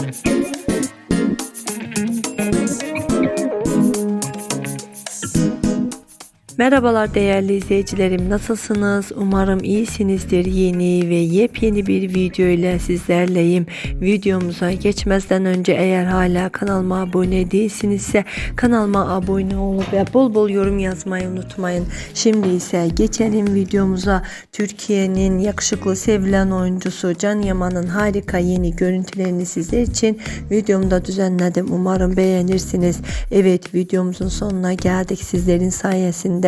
Música Merhabalar değerli izleyicilerim nasılsınız? Umarım iyisinizdir. Yeni ve yepyeni bir video ile sizlerleyim. Videomuza geçmezden önce eğer hala kanalıma abone değilsinizse kanalıma abone olup ve bol bol yorum yazmayı unutmayın. Şimdi ise geçelim videomuza. Türkiye'nin yakışıklı sevilen oyuncusu Can Yaman'ın harika yeni görüntülerini sizler için videomda düzenledim. Umarım beğenirsiniz. Evet videomuzun sonuna geldik. Sizlerin sayesinde